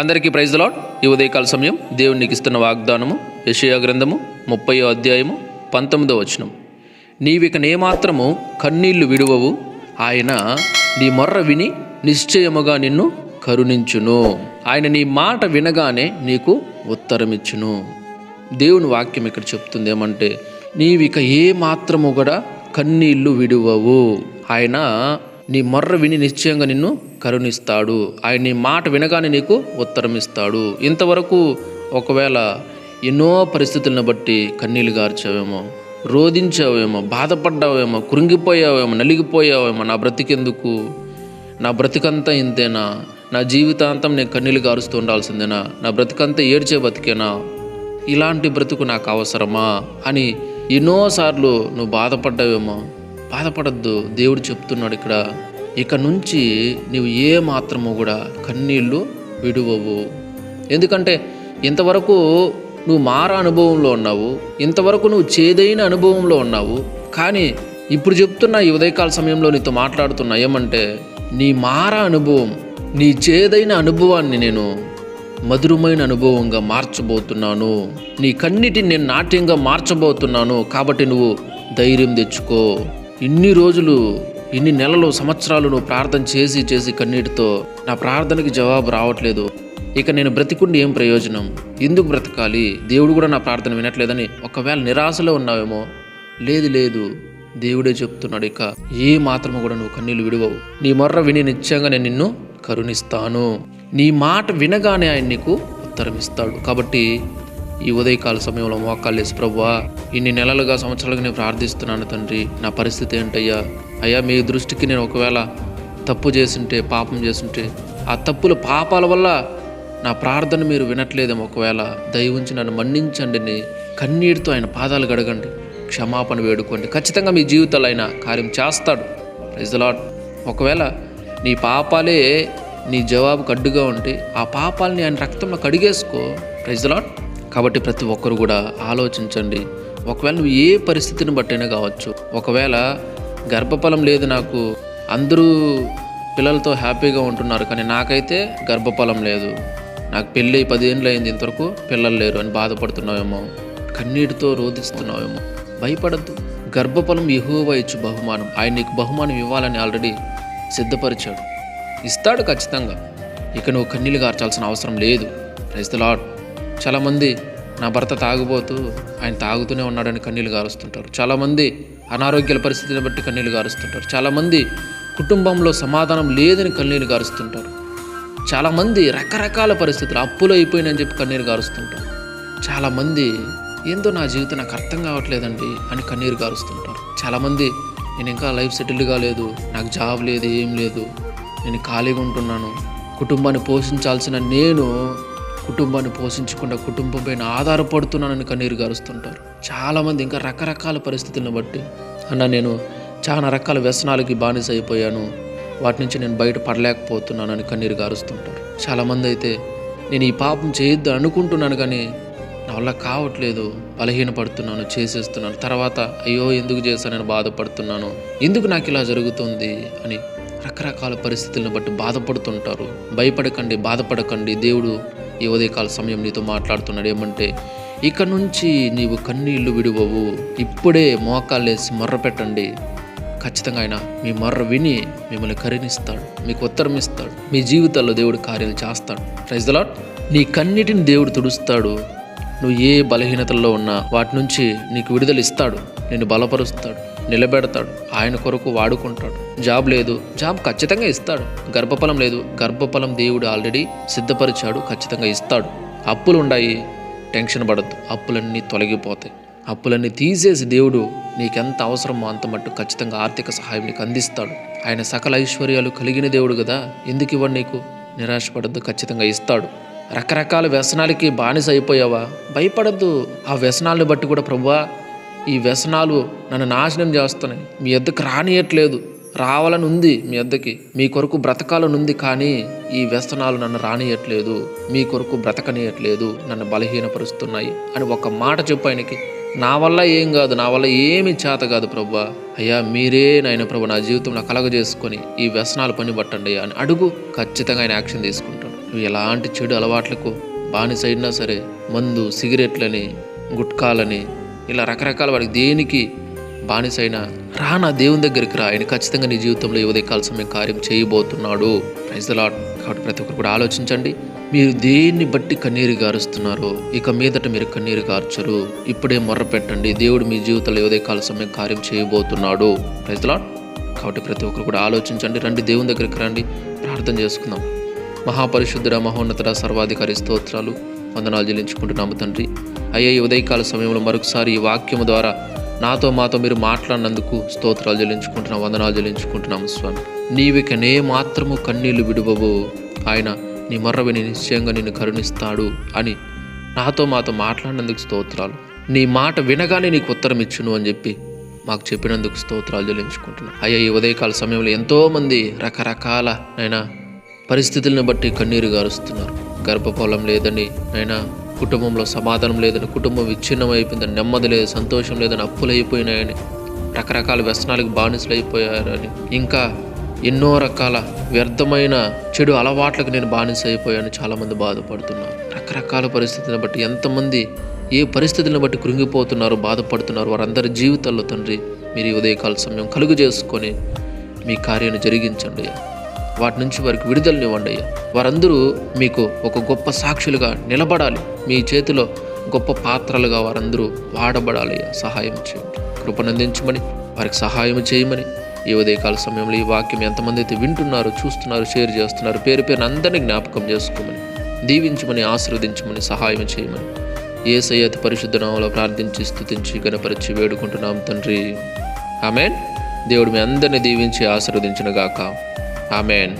అందరికీ praise lord ఈ ఉదయకాల సమయం దేవునికి ఇస్తున్న వాగ్దానము యషయా గ్రంథము ముప్పయో అధ్యాయము పంతొమ్మిదో వచనం నీవిక నేమాత్రము కన్నీళ్ళు విడువవు ఆయన నీ మొర్ర విని నిశ్చయముగా నిన్ను కరుణించును. ఆయన నీ మాట వినగానే నీకు ఉత్తరమిచ్చును. దేవుని వాక్యం ఇక్కడ చెప్తుంది ఏమంటే నీవిక ఏ మాత్రము కూడా కన్నీళ్ళు విడువవు. ఆయన నీ మొర్ర విని నిశ్చయంగా నిన్ను కరుణిస్తాడు. ఆయన నీ మాట వినగానే నీకు ఉత్తరం ఇస్తాడు ఇంతవరకు ఒకవేళ ఎన్నో పరిస్థితులను బట్టి కన్నీళ్ళు గార్చావేమో రోధించావేమో బాధపడ్డావేమో కృంగిపోయావేమో నలిగిపోయావేమో నా బ్రతికెందుకు? నా బ్రతికంతా ఇంతేనా? నా జీవితాంతం నేను కన్నీళ్ళు గారుస్తూ ఉండాల్సిందేనా? నా బ్రతికంతా ఏడ్చే బతికేనా? ఇలాంటి బ్రతుకు నాకు అవసరమా? అని ఎన్నోసార్లు నువ్వు బాధపడ్డావేమో బాధపడద్దు. దేవుడు చెప్తున్నాడు ఇక్కడ. ఇక నుంచి నువ్వు ఏ మాత్రము కూడా కన్నీళ్ళు విడువవు. ఎందుకంటే ఇంతవరకు నువ్వు మార అనుభవంలో ఉన్నావు ఇంతవరకు నువ్వు చేదైన అనుభవంలో ఉన్నావు. కానీ ఇప్పుడు చెప్తున్న ఈ ఉదయకాల సమయంలో నీతో మాట్లాడుతున్నా ఏమంటే నీ మార అనుభవం నీ చేదైన అనుభవాన్ని నేను మధురమైన అనుభవంగా మార్చబోతున్నాను. నీ కన్నిటిని నేను నాట్యంగా మార్చబోతున్నాను. కాబట్టి నువ్వు ధైర్యం తెచ్చుకో. ఇన్ని రోజులు ఇన్ని నెలలు సంవత్సరాలు నువ్వు ప్రార్థన చేసి చేసి కన్నీటితో నా ప్రార్థనకి జవాబు రావట్లేదు. ఇక నేను బ్రతికుండి ఏం ప్రయోజనం? ఎందుకు బ్రతకాలి? దేవుడు కూడా నా ప్రార్థన వినట్లేదని ఒకవేళ నిరాశలో ఉన్నావేమో? లేదు లేదు. దేవుడే చెప్తున్నాడు ఇక ఏ మాత్రము కూడా నువ్వు కన్నీళ్ళు విడువవు. నీ మొర్ర విని నిత్యంగా నేను నిన్ను కరుణిస్తాను. నీ మాట వినగానే ఆయన నీకు ఉత్తరం ఇస్తాడు కాబట్టి ఈ ఉదయకాల సమయంలో మోకాళ్ళేసి ప్రభువా ఇన్ని నెలలుగా సంవత్సరాలుగా నేను ప్రార్థిస్తున్నాను తండ్రి. నా పరిస్థితి ఏంటయ్యా? అయ్యా మీ దృష్టికి నేను ఒకవేళ తప్పు చేసింటే పాపం చేసుంటే ఆ తప్పుల పాపాల వల్ల నా ప్రార్థన మీరు వినట్లేదేమో ఒకవేళ. దయవుంచి నన్ను మన్నించండి. కన్నీటితో ఆయన పాదాలు గడగండి. క్షమాపణ వేడుకోండి. ఖచ్చితంగా మీ జీవితాలు ఆయన కార్యం చేస్తాడు. ప్రైజ్ లాట్ ఒకవేళ నీ పాపాలే నీ జవాబుకు అడ్డుగా ఉంటే ఆ పాపాలని ఆయన రక్తంలో కడిగేసుకో. ప్రైజ్ లాట్ కాబట్టి ప్రతి ఒక్కరు కూడా ఆలోచించండి. ఒకవేళ నువ్వు ఏ పరిస్థితిని బట్టైనా కావచ్చు. ఒకవేళ గర్భఫలం లేదు నాకు. అందరూ పిల్లలతో హ్యాపీగా ఉంటున్నారు కానీ నాకైతే గర్భఫలం లేదు. నాకు పెళ్ళి పదిహేనులు అయింది ఇంతవరకు పిల్లలు లేరు అని బాధపడుతున్నావేమో. కన్నీటితో రోధిస్తున్నావేమో. భయపడద్దు. గర్భఫలం ఎహోవా ఇచ్చు బహుమానం. ఆయన నీకు బహుమానం ఇవ్వాలని ఆల్రెడీ సిద్ధపరిచాడు. ఇస్తాడు ఖచ్చితంగా. ఇక నువ్వు కన్నీళ్ళు గార్చాల్సిన అవసరం లేదు. రైస్ లాడ్ చాలామంది నా భర్త తాగుబోతూ ఆయన తాగుతూనే ఉన్నాడని కన్నీళ్ళు గారుస్తుంటారు. చాలామంది అనారోగ్యాల పరిస్థితిని బట్టి కన్నీళ్ళు గారుస్తుంటారు. చాలామంది కుటుంబంలో సమాధానం లేదని కన్నీళ్ళు గారుస్తుంటారు. చాలామంది రకరకాల పరిస్థితులు అప్పులు అయిపోయినని చెప్పి కన్నీరు గారుస్తుంటారు. చాలామంది ఏందో నా జీవితం నాకు అర్థం కావట్లేదండి అని కన్నీరు గారుస్తుంటారు. చాలామంది నేను ఇంకా లైఫ్ సెటిల్డ్ కాలేదు నాకు జాబ్ లేదు ఏం లేదు నేను ఖాళీగా ఉంటున్నాను కుటుంబాన్ని పోషించాల్సిన నేను కుటుంబాన్ని పోషించకుండా కుటుంబం పైన ఆధారపడుతున్నానని కన్నీరు గారుస్తుంటారు. చాలామంది ఇంకా రకరకాల పరిస్థితులను బట్టి అన్న నేను చాలా రకాల వ్యసనాలకి బానిస అయిపోయాను. వాటి నుంచి నేను బయట పడలేకపోతున్నానని కన్నీరు గారుస్తుంటారు. చాలామంది అయితే నేను ఈ పాపం చేయొద్దు అనుకుంటున్నాను కానీ నా వల్ల కావట్లేదు. బలహీనపడుతున్నాను చేసేస్తున్నాను. తర్వాత అయ్యో ఎందుకు చేశానని బాధపడుతున్నాను? ఎందుకు నాకు ఇలా జరుగుతుంది? అని రకరకాల పరిస్థితులను బట్టి బాధపడుతుంటారు. భయపడకండి బాధపడకండి. దేవుడు ఈ ఉదయకాల సమయం నీతో మాట్లాడుతున్నాడు ఏమంటే ఇక నుంచి నీవు కన్నీళ్ళు విడువవు ఇప్పుడే మోకాళ్ళేసి మొర్ర పెట్టండి. ఖచ్చితంగా ఆయన మీ మొర్ర విని మిమ్మల్ని కరుణిస్తాడు మీకు ఉత్తరం ఇస్తాడు మీ జీవితాల్లో దేవుడు కార్యాలు చేస్తాడు. ప్రైజ్ లాట్ నీ కన్నిటిని దేవుడు తుడుస్తాడు. నువ్వు ఏ బలహీనతల్లో ఉన్నా వాటి నుంచి నీకు విడుదల ఇస్తాడు నిన్ను బలపరుస్తాడు. నిలబెడతాడు. ఆయన కొరకు వాడుకుంటాడు. జాబ్ లేదు. జాబ్ ఖచ్చితంగా ఇస్తాడు. గర్భఫలం లేదు. గర్భఫలం దేవుడు ఆల్రెడీ సిద్ధపరిచాడు. ఖచ్చితంగా ఇస్తాడు. అప్పులు ఉన్నాయి టెన్షన్ పడద్దు. అప్పులన్నీ తొలగిపోతాయి. అప్పులన్నీ తీసేసి దేవుడు నీకెంత అవసరమో అంత మట్టు ఖచ్చితంగా ఆర్థిక సహాయం నీకు అందిస్తాడు. ఆయన సకల ఐశ్వర్యాలు కలిగిన దేవుడు కదా. ఎందుకు ఇవ్వడు నీకు? నిరాశపడద్దు. ఖచ్చితంగా ఇస్తాడు. రకరకాల వ్యసనాలకి బానిస అయిపోయావా? భయపడద్దు. ఆ వ్యసనాలను బట్టి కూడా ప్రభువా ఈ వ్యసనాలు నన్ను నాశనం చేస్తున్నాయి. మీ ఎద్దకు రానియట్లేదు. రావాలని ఉంది మీ ఎద్దకి. మీ కొరకు బ్రతకాలని ఉంది కానీ ఈ వ్యసనాలు నన్ను రానియట్లేదు. మీ కొరకు బ్రతకనియట్లేదు. నన్ను బలహీనపరుస్తున్నాయి అని ఒక మాట చెప్పు ఆయనకి. నా వల్ల ఏం కాదు. నా వల్ల ఏమి చేత కాదు ప్రభు. అయ్యా మీరే నాయన ప్రభు నా జీవితంలో కలగజేసుకొని ఈ వ్యసనాలు పని పట్టండి అని అడుగు. ఖచ్చితంగా ఆయన యాక్షన్ తీసుకుంటాడు. నువ్వు ఎలాంటి చెడు అలవాట్లకు బానిసైనా సరే మందు సిగరెట్లని గుట్కాలని ఇలా రకరకాల వాడికి దేనికి బానిసైన రా నా దేవుని దగ్గరికి రా. ఆయన ఖచ్చితంగా నీ జీవితంలో యువదే ఉదయకాల సమయం కార్యం చేయబోతున్నాడు. ప్రైజ్ ద కాబట్టి ప్రతి ఒక్కరు కూడా ఆలోచించండి. మీరు దేన్ని బట్టి కన్నీరు గారుస్తున్నారో ఇక మీదట మీరు కన్నీరు గార్చరు. ఇప్పుడే మొర్ర పెట్టండి దేవుడు మీ జీవితంలో యువదే కాలసమే సమయం కార్యం చేయబోతున్నాడు. ప్రైజ్ ద కాబట్టి ప్రతి ఒక్కరు కూడా ఆలోచించండి. రండి దేవుని దగ్గరికి రండి. ప్రార్థన చేసుకుందాం. మహాపరిశుద్ధుడ మహోన్నతుడ సర్వాధికారి స్తోత్రాలు. వందనాలు చెల్లించుకుంటున్నాము తండ్రి. అయ్యే ఈ ఉదయకాల సమయంలో మరొకసారి ఈ వాక్యము ద్వారా నాతో మాతో మీరు మాట్లాడినందుకు స్తోత్రాలు చెల్లించుకుంటున్నాం వందనాలు చెల్లించుకుంటున్నాము స్వామి. నీవికనే మాత్రము కన్నీళ్ళు విడువవు. ఆయన నీ మొర్రవిని నిశ్చయంగా నిన్ను కరుణిస్తాడు అని నాతో మాతో మాట్లాడినందుకు స్తోత్రాలు. నీ మాట వినగానే నీకు ఉత్తరం ఇచ్చును అని చెప్పి మాకు చెప్పినందుకు స్తోత్రాలు చెల్లించుకుంటున్నాను అయ్యా ఈ ఉదయకాల సమయంలో ఎంతోమంది రకరకాల అయినా పరిస్థితులను బట్టి కన్నీరు గారుస్తున్నారు. గర్భఫలం లేదని అయినా కుటుంబంలో సమాధానం లేదని కుటుంబం విచ్ఛిన్నం అయిపోయిందని నెమ్మది లేదు సంతోషం లేదని అప్పులు అయిపోయినాయని రకరకాల వ్యసనాలకు బానిసలు అయిపోయారని ఇంకా ఎన్నో రకాల వ్యర్థమైన చెడు అలవాట్లకు నేను బానిస అయిపోయాను చాలామంది బాధపడుతున్నారు. రకరకాల పరిస్థితులను బట్టి ఎంతమంది ఏ పరిస్థితులను బట్టి కృంగిపోతున్నారు బాధపడుతున్నారు వారందరి జీవితాల్లో తండ్రి మీరు ఉదయకాల సమయం కలుగు చేసుకొని మీ కార్యాన్ని జరిగించండి. వాటి నుంచి వారికి విడుదలనివ్వండి అయ్యా. వారందరూ మీకు ఒక గొప్ప సాక్షులుగా నిలబడాలి. మీ చేతిలో గొప్ప పాత్రలుగా వారందరూ వాడబడాలి అయ్యా. సహాయం చేయండి. కృపనందించమని వారికి సహాయం చేయమని. ఈ ఉదయకాల సమయంలో ఈ వాక్యం ఎంతమంది అయితే వింటున్నారు చూస్తున్నారు షేర్ చేస్తున్నారు పేరు పేరున అందరినీ జ్ఞాపకం చేసుకోమని దీవించమని ఆశీర్వదించమని సహాయం చేయమని. ఏ సయ్యతి పరిశుద్ధ నామంలో ప్రార్థించి స్థుతించి గణపరిచి వేడుకుంటున్నాం తండ్రి. ఆమెన్. దేవుడు మీ అందరిని దీవించి ఆశీర్వదించిన గాక. ఆమెన్